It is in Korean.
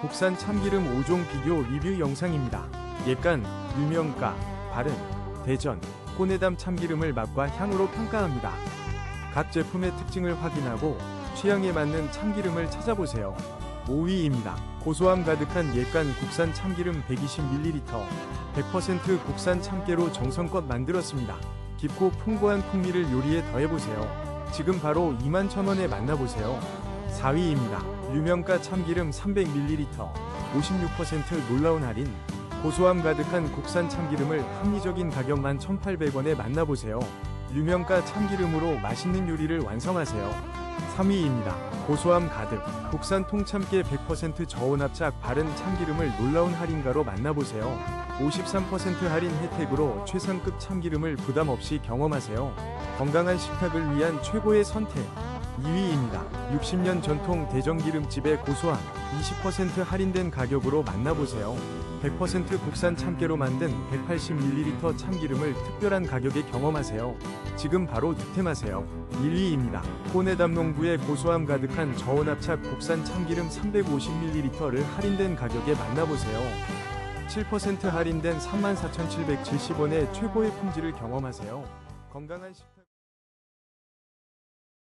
국산 참기름 5종 비교 리뷰 영상입니다. 예간, 유명가, 바른, 대전, 꼬내담 참기름을 맛과 향으로 평가합니다. 각 제품의 특징을 확인하고 취향에 맞는 참기름을 찾아보세요. 5위입니다. 고소함 가득한 예간 국산 참기름 120ml, 100% 국산 참깨로 정성껏 만들었습니다. 깊고 풍부한 풍미를 요리에 더해보세요. 지금 바로 21,000원에 만나보세요. 4위입니다. 유명가 참기름 300ml, 56% 놀라운 할인. 고소함 가득한 국산 참기름을 합리적인 가격 11,800원에 만나보세요. 유명가 참기름으로 맛있는 요리를 완성하세요. 3위입니다. 고소함 가득 국산 통참깨 100% 저온 합작 바른 참기름을 놀라운 할인가로 만나보세요. 53% 할인 혜택으로 최상급 참기름을 부담 없이 경험하세요. 건강한 식탁을 위한 최고의 선택. 2위입니다. 60년 전통 대전기름집의 고소함 20% 할인된 가격으로 만나보세요. 100% 국산 참깨로 만든 180ml 참기름을 특별한 가격에 경험하세요. 지금 바로 득템하세요. 1위입니다. 꼬내담 농부의 고소함 가득한 저온압착 국산 참기름 350ml를 할인된 가격에 만나보세요. 7% 할인된 34,770원의 최고의 품질을 경험하세요. 건강한 식탁